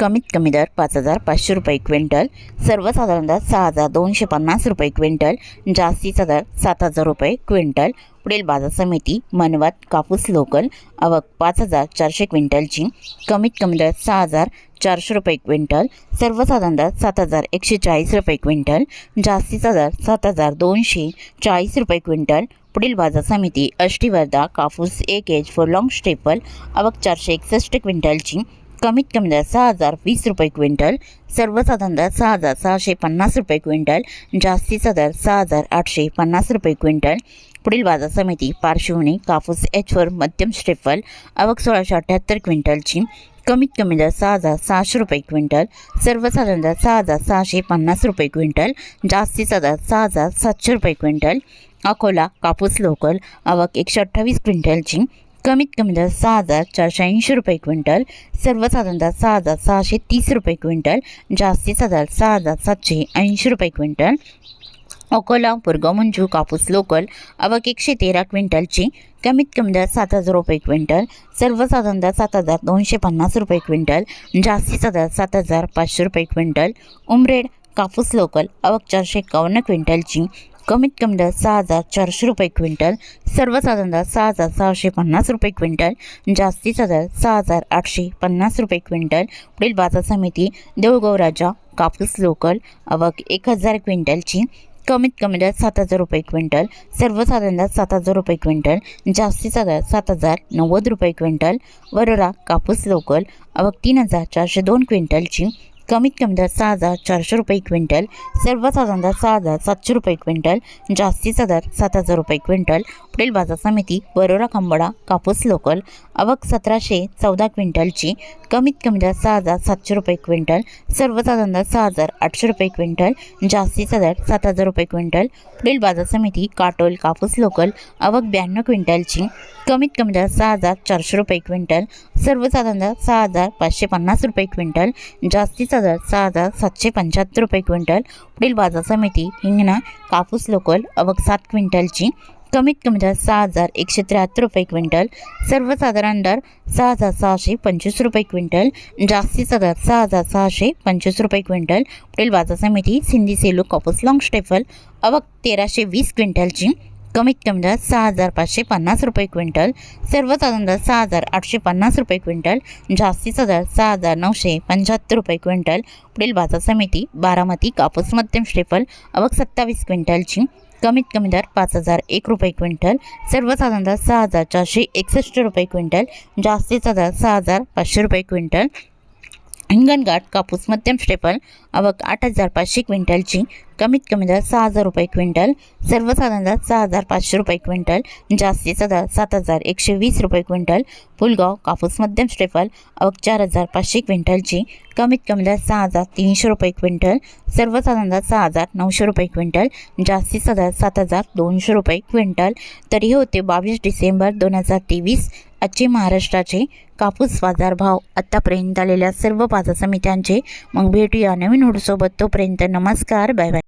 कमीत कमी दर पाच हजार पाचशे रुपये क्विंटल सर्वसाधारण दर सहा हजार दोनशे पन्नास रुपये क्विंटल जास्तीचा दर सात हजार रुपये क्विंटल. पुढील बाजार समिती मनवत कापूस लोकल आवक पाच हजार चारशे क्विंटलची कमीत कमी दर सहा हजार चारशे रुपये क्विंटल सर्वसाधारण दर सात हजार एकशे चाळीस रुपये क्विंटल जास्तीचा दर सात हजार दोनशे चाळीस रुपये क्विंटल. पुढील बाजार समिती अष्टीवर्धा कापूस एक एज फॉर लॉंग स्टेपल आवक चारशे एकसष्ट क्विंटलची कमीत कमी दर सहा हजार वीस रुपये क्विंटल सर्वसाधारण दर सहा हजार सहाशे पन्नास रुपये क्विंटल जास्तीचा दर सहा हजार आठशे पन्नास रुपये क्विंटल. पुढील बाजार समिती पार्श्वभूमी कापूस एचवर मध्यम स्टेफल आवक सोळाशे अठ्ठ्याहत्तर क्विंटलची कमीत कमी दर सहा हजार सहाशे रुपये क्विंटल सर्वसाधारण दर सहा हजार सहाशे पन्नास रुपये क्विंटल जास्तीचा दर सहा हजार सातशे रुपये क्विंटल. अकोला कापूस लोकल आवक एकशे अठ्ठावीस क्विंटलची कमीत कमी दर सहा हजार चारशे ऐंशी रुपये क्विंटल सर्वसाधारण दर सहा हजार सहाशे तीस रुपये क्विंटल जास्तीचा दर सहा हजार सातशे ऐंशी रुपये क्विंटल. अकोला पुरगाव मंजू कापूस लोकल अवक एकशे तेरा क्विंटलची कमीत कमी दर सात हजार रुपये क्विंटल सर्वसाधारण दर सात हजार दोनशे पन्नास रुपये क्विंटल जास्तीचा दर सात हजार पाचशे रुपये क्विंटल. उमरेड कापूस लोकल अवक चारशे एकावन्न क्विंटलची कमीत कमी दर सहा हजार चारशे रुपये क्विंटल सर्वसाधारण दर सहा हजार सहाशे पन्नास रुपये क्विंटल जास्तीचा दर सहा हजार आठशे पन्नास रुपये क्विंटल. पुढील बाजार समिती देऊळगाव राजा कापूस लोकल आवक एक हजार क्विंटलची. कमीत कमी दर सात हजार रुपये क्विंटल सर्वसाधारण दर सात हजार रुपये क्विंटल जास्तीचा दर सात हजार नव्वद रुपये क्विंटल. वरोरा कापूस लोकल आवक तीन हजार चारशे दोन क्विंटलची. कमीत कमी दर सहा हजार चारशे रुपये क्विंटल सर्वसाधारण दर सहा हजार सातशे रुपये क्विंटल जास्तीचा दर सात हजार रुपये क्विंटल पुढील बाजार समिती बरोरा खंबडा कापूस लोकल आवक सतराशे चौदा क्विंटलची कमीत कमी दर सहा हजार सातशे रुपये क्विंटल सर्वसाधारण दर सहा हजार आठशे रुपये क्विंटल जास्तीचा दर सात हजार रुपये क्विंटल पुढील बाजार समिती काटोल कापूस लोकल आवक ब्याण्णव क्विंटलची कमीत कमी दर सहा हजार चारशे रुपये क्विंटल सर्वसाधारण दर सहा हजार पाचशे पन्नास रुपये क्विंटल जास्तीचा हजार सहा हजार सातशे पंच्याहत्तर रुपये क्विंटल. पुढील बाजार समिती हिंगणा कापूस लोकल अवक सात क्विंटलची. कमीत कमी दर सहा हजार एकशे त्र्याहत्तर रुपये क्विंटल. सर्वसाधारण दर सहा हजार सहाशे पंचवीस रुपये क्विंटल. जास्तीचा दर सहा हजार सहाशे पंचवीस रुपये क्विंटल. पुढील बाजार समिती सिंधी सेलू कापूस लॉंग स्टेफल अवक तेराशे वीस क्विंटलची. कमीत कमी दर सहा हजार पाचशे पन्नास रुपये क्विंटल सर्वसाधारण दर सहा हजार आठशे पन्नास रुपये क्विंटल जास्तीचा दर सहा हजार नऊशे पंच्याहत्तर रुपये क्विंटल. पुढील बाजार समिती बारामती कापूस मध्यम श्रीफल अवघ सत्तावीस क्विंटलची कमीत कमी दर पाच हजार एक रुपये क्विंटल सर्वसाधारण दर सहा हजार चारशे एकसष्ट रुपये क्विंटल जास्तीचा दर सहा हजार पाचशे रुपये क्विंटल. हिंगणघाट कापूस मध्यम स्टेपल आवक आठ हजार पाचशे क्विंटलची कमीत कमी दर सहा हजार रुपये क्विंटल सर्वसाधारण दर सहा हजार पाचशे रुपये क्विंटल जास्तीचा दर सात हजार एकशे वीस रुपये क्विंटल फुलगाव कापूस मध्यम स्टेपल आवक चार हजार पाचशे क्विंटलची कमीत कमी दर सहा हजार तीनशे रुपये क्विंटल सर्वसाधारण दर सहा हजार नऊशे रुपये क्विंटल जास्तीचा दर सात हजार दोनशे रुपये क्विंटल. तरी हे होते बावीस डिसेंबर दोन हजार तेवीस आजचे महाराष्ट्राचे कापूस बाजारभाव आत्तापर्यंत आलेल्या सर्व बाजार समित्यांचे मग भेटूया नवीन हुडसोबत तोपर्यंत नमस्कार बाय बाय.